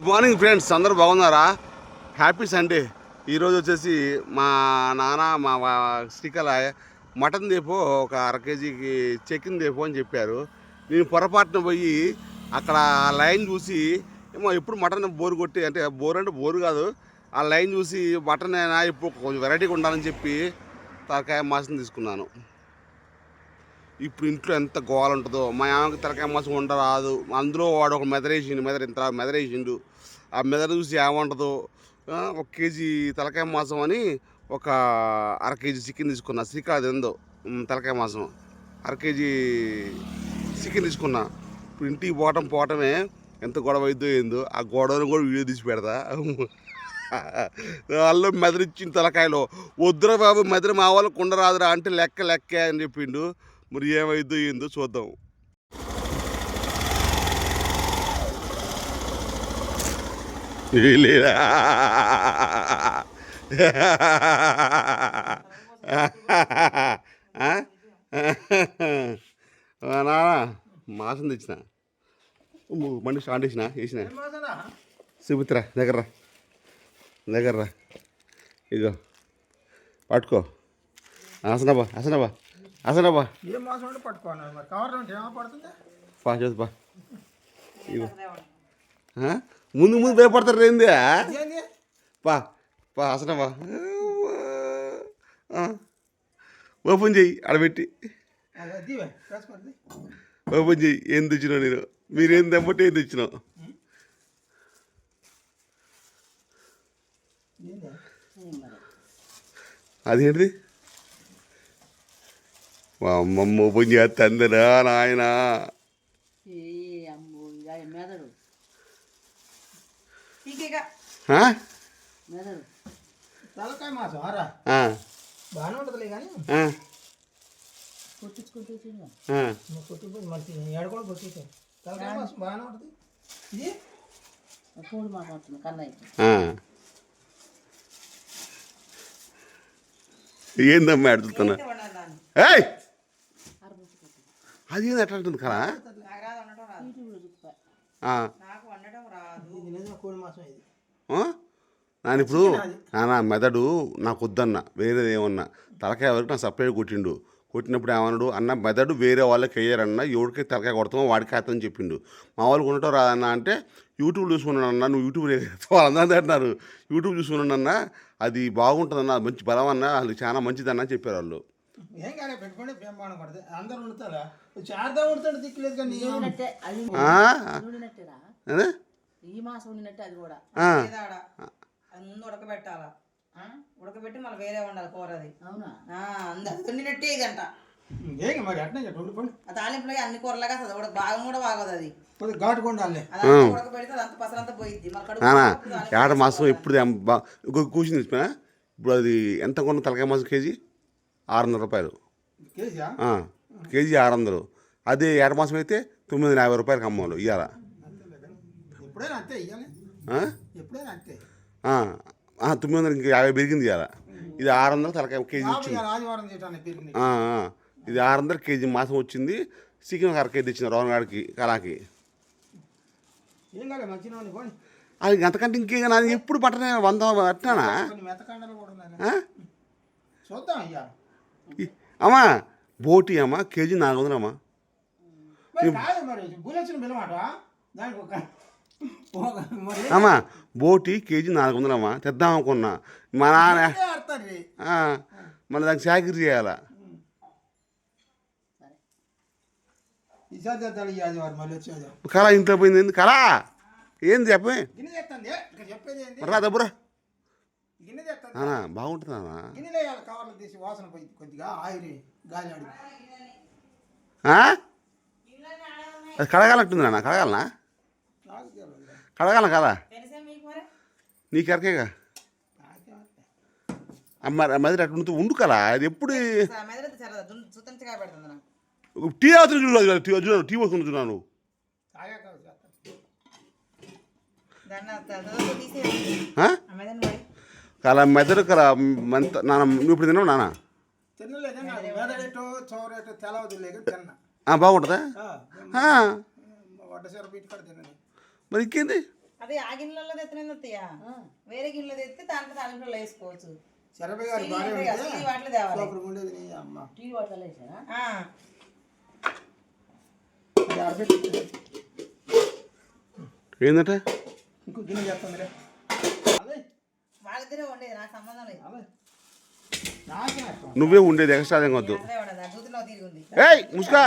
Good morning friends అందరూ బాగున్నారా? Happy Sunday ఈరోజు వచ్చేసి మా నాన్న మా శ్రీకళ మటన్ దేపో ఒక అర కేజీకి చికెన్ దేపో అని చెప్పారు. నేను పొరపాటున పోయి అక్కడ ఆ లైన్ చూసి ఏమో ఎప్పుడు మటన్ బోరు కొట్టి అంటే బోర్ అంటే బోరు కాదు. ఆ లైన్ చూసి మటన్ అయినా ఇప్పుడు కొంచెం వెరైటీగా ఉండాలని చెప్పి తరకాయ మాసం తీసుకున్నాను. ఇప్పుడు ఇంట్లో ఎంత గోల ఉంటుందో. మా ఆమెకి తలకాయ మాసం ఉండరాదు అందులో వాడు ఒక మెదరేసిండు మెదర్ ఇంత మెదరేసిండు. ఆ మెదడు చూసి ఏమంటుందో ఒక కేజీ తలకాయ మాసం అని ఒక అర కేజీ చికెన్ తీసుకున్నా. శ్రీకాళ ఏందో తలకాయ మాసం. అర కేజీ చికెన్ తీసుకున్నా. ఇప్పుడు ఇంటికి పోవటం పోవటమే ఎంత గొడవ అయిద్దో ఏందో. ఆ గొడవను కూడా వీడియో తీసి పెడతా. వాళ్ళు మెదరిచ్చిన తలకాయలో వద్దురా బాబు మెదరి మా వాళ్ళకు ఉండరాదురా అంటే లెక్క లెక్క అని చెప్పిండు. మరి ఏమైద్దో ఏందో చూద్దాం. లేదా నాన్న మాసం తెచ్చిన. మండి బండి స్టార్ట్ చేసిన వేసిన చూపిత్రా దగ్గర రా. దగ్గర రా. ఇగో పట్టుకో అసనబా అసనబా అసనబా ఏం మాసం అంటే పట్టుకోవాలి మరి? కవర్ ఉంటే ఏమో పడుతుంది? పా చూసి పా ఇగో? ముందు ముందు భయపడతారు ఏంది? ఏంది? పా పా అసనబా ఓపెన్ చెయ్యి ఆడబెట్టి ఓపెన్ చెయ్యి ఏం తెచ్చినావు నేను? మీరేం తెమ్మంటే ఏం తెచ్చినావు? అదేంటిది? మా అమ్మమ్మ ఓపెన్ చేస్తుందిరా నాయన. ఏందమ్మా అడుగుతున్నా ఏయ్! అది ఏంది ఎట్లా ఉంటుంది కదా? నాన్న ఇప్పుడు నాన్న మెదడు నాకు వద్దన్న వేరేది ఏమన్నా. తలకాయ వరకు నాకు సపరేట్ కొట్టిండు. కొట్టినప్పుడు ఏమన్నాడు? అన్న మెదడు వేరే వాళ్ళకి వేయరన్న ఎవరికి తలకాయ కొడతామో వాడికి వేస్తామని చెప్పిండు. మా వాళ్ళు కొనటం రాదన్న అంటే యూట్యూబ్ చూసుకున్నాను అన్న నువ్వు యూట్యూబ్ వాళ్ళందరూ అంటున్నారు. యూట్యూబ్ చూసుకున్నానన్న అది బాగుంటుందన్న మంచి బలం అన్న అది చాలా మంచిదన్న అని చెప్పారు వాళ్ళు. ఏం కానీ పెట్టుకోండి బ్రహ్మాండం పడుతుంది అందరూ వండుతారా? చార్దా వండుతాడు దిక్కులేదు కానీ? ఈ మాసం. ఉండినట్టే అది కూడా. అది ముందు ఉడకబెట్టాలా? ఉడకబెట్టి మళ్ళీ వేరే ఉండాలి కూర అది అవునా? ఆ, అందరు తిండినట్టే ఇదంట ఏం మరి అట్నే వండుకోండి ఆ తాలింపులో అన్ని కూరలాగా అసలు ఉడక భాగం కూడా బాగోదు అది. ఏడ మాసం ఇప్పుడు కూర్చుని ఇప్పుడు అది ఎంత కొన్న తలకాయ మాసం కేజీ? ఆరు వందల రూపాయలు కేజీ ఆరు వందలు అదే ఏడ మాసం అయితే తొమ్మిది వందల యాభై రూపాయలకి అమ్మాలి ఇవాళ తొమ్మిది వందలు ఇంకా యాభై పెరిగింది ఇవాళ ఇది ఆరు వందలు తలకాయ కేజీ వచ్చింది. ఇది ఆరు వందలు కేజీ మాసం వచ్చింది. చికెన్ కేజీ ఇచ్చిన రోనగాడికి కళాకి. అది అంతకంటే ఇంకేం నాది ఎప్పుడు పట్టనే వంద పట్టినానా ఆ? చూద్దాం అమ్మా బోటి అమ్మా కేజీ నాలుగు వందలు అమ్మా. అమ్మా బోటి కేజీ నాలుగు వందలు అమ్మా. తెద్దాం అనుకున్నా. మా నాన్న మళ్ళీ దానికి చాకరీ చేయాలా? కళ ఇంట్లో పోయింది కళ? ఏంది చెప్పే? చెప్పేది రా దబ్బురా. బాగుంటుంది నాన్న గిన్నెలో వేయాలి కవర్లు తీసి వాసన పోయింది కొద్దిగా ఆయిల్ గాలి ఆడి ఆ? అది కడగాలంటుంది కడగాలనా. కడగాల కదా మరి నీకు ఎరకేగా. అమ్మ మధ్య అటు ఉంటూ ఉండు కదా అది ఎప్పుడు మెదడు టీ అవుతుంది చూడు టీ చూడు టీ వస్తుంది చూడాను చేస్తాను. దాన్ని కల మెదడు కల మంత నాన్న నువ్వు ఇప్పుడు తిన్నావు నాన్న? బాగుంటుందా? మరి ఇంకేంది? అదే ఆ గిన్నెలలో తెచ్చినది వస్తాయా వేరే గిన్నెలో తెస్తే దాంట్లో తాలింపులో వేసుకోవచ్చు. ఏంటంటే ఇంకో గిన్నె అదే వాళ్ళిద్దరే ఉండేది నాకు సంబంధం లేదు. నువ్వే ఉండేది వద్దు. ఏయ్ ముసుకా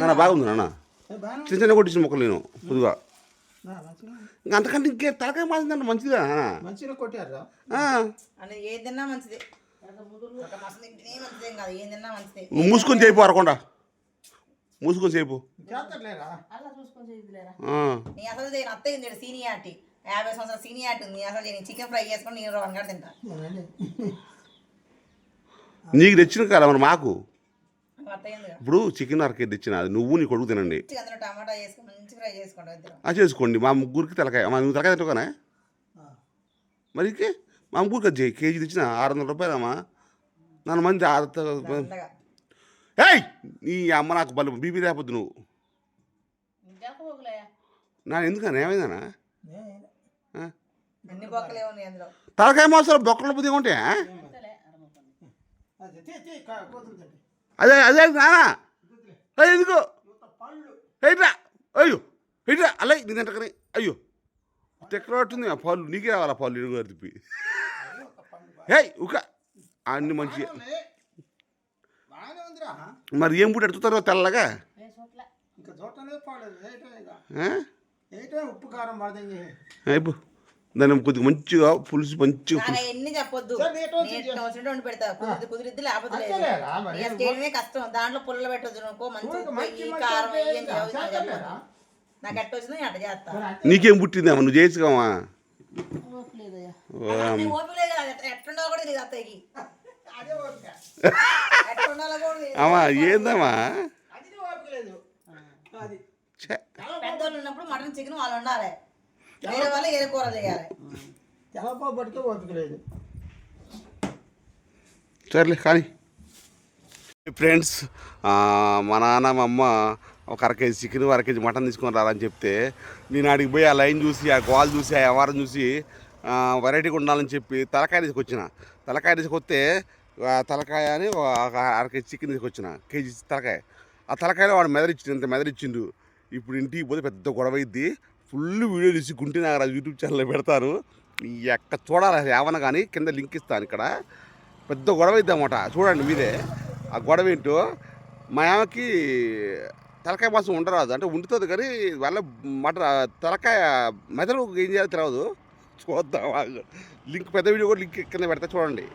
నాన్న బాగుంది నాన్న. చిన్న చిన్న కొట్టించిన మొక్కలు నేను పొద్దుగా ఇంకా అంతకంటే ఇంకే తలకాయ మాసిందంటే మంచిదా మంచిగా కొట్టారు ఆ, అని ఏది తిన్నా మంచిదే. ఒక మస్తు తింటేనే మంచిదేం కాదు ఏం తిన్నా మంచిదే. నువ్వు మూసుకొని చేయిపో అరకుండా. మూసుకొని చూసుకొని ఉంది సీనియార్టీ యాభై సంవత్సరాల సీనియార్టీ ఉంది. అసలు చేయను చికెన్ ఫ్రై చేసుకొని నేను వన్ గంట తింటా? నీకు తెచ్చిన కదా మరి మాకు. ఇప్పుడు చికెన్ అరకేది తెచ్చిన అది. నువ్వు నీ కొడుకు తినండి. టమాటా వేసుకొని మంచి ఫ్రై ఆ చేసుకోండి. మా ముగ్గురికి తలకాయ. మా నువ్వు తలకాయ తింటావుగానే? ఆ. మరి మా ముగ్గురికి కేజీ తెచ్చిన ఆరు వందల రూపాయలమ్మా. నన్ను మంది ఆరు ఏయ్! నీ అమ్మ నాకు బలు బీపీ లేకపోద్దు నువ్వు. నా ఎందుకని ఏమైందనా ఆ? తలకాయ మాసాలు బొక్కల బుద్ధి ఉంటే అంతలే అరముకొని అది అదే అదే నానా? ఏయ్, ఎందుకు? ఎయిట్రా అయ్యో ఎయిట్రా అలా నీ తింటకని అయ్యో. తెక్కలట్టుంది ఆ పాలు నీకే రావాలా పాలు ఇరుగు గారు తిప్పి. హేయ్ ఉక. అన్ని మంచి బాగానే బాగానే ఉందిరా మరి ఏం పుట్టి ఎడుతుతారో తెల్లగా? అయిపో దాన్ని కొద్దిగా మంచిగా పులుసు మంచిగా నాకు ఎన్ని చెప్పొద్దు. వండి పెడతా. కుదిరిద్ది కుదిరిద్ది లేకపోతే కష్టం. దాంట్లో పుల్ల పెట్టొద్దు అనుకో మంచి ఊరికే ఉప్పు మంచి వేయి, మంచి కారం ఉప్పు వేయి అని వేయరా? చెప్పొద్దు. చేతలేరా? నాకు ఎట్ట వచ్చిందో అట్ట చేస్తా. నీకేం పుట్టిందమ్మా నువ్వు నీ ఓపిక లేదు ఎట్టుండాలో కూడా అత్తయ్యకి. అమ్మా ఏందమ్మా? అది ఓపిక లేదు. అది. ఛే. పెద్దోళ్ళు ఉన్నప్పుడు మటన్ చికెన్ వాళ్ళు ఉండాలి వేరే వాళ్ళు వేరే కూర చేయాలి. తెల్లపావు పట్టుకే ఓపిక లేదు. సర్లే కానీ. ఫ్రెండ్స్ మా నాన్న మా అమ్మ ఒక అర కేజీ చికెన్ అర కేజీ మటన్ తీసుకొని రాలని చెప్తే నేను ఆడికి పోయి ఆ లైన్ చూసి ఆ గోల్ చూసి ఆ వ్యవహారం చూసి వెరైటీగా ఉండాలని చెప్పి తలకాయ తీసుకొచ్చిన. తలకాయ తీసుకొస్తే తలకాయ అని ఒక అర కేజీ చికెన్ తీసుకొచ్చిన. కేజీ తలకాయ. ఆ తలకాయలో వాడు మెదరిచ్చిండు ఇంత మెదరిచ్చిండు ఇప్పుడు ఇంటికి పోతే పెద్ద గొడవ అయింది ఫుల్ వీడియో తీసి గుంటి నాగరాజు యూట్యూబ్ ఛానల్లో పెడతారు. ఈ ఎక్క చూడాలి ఏమన్నా కానీ కింద లింక్ ఇస్తాను ఇక్కడ. పెద్ద గొడవ అయింది అన్నమాట. చూడండి మీరే. ఆ గొడవ ఏంటో? మా ఆమెకి తలకాయ మాసం ఉండరాదు. అంటే ఉండుతుంది కానీ వాళ్ళ మట తలకాయ మెదడు ఏం చేయాలో తెలియదు చూద్దాం. లింక్ పెద్ద వీడియో కూడా లింక్ కింద పెడతా చూడండి.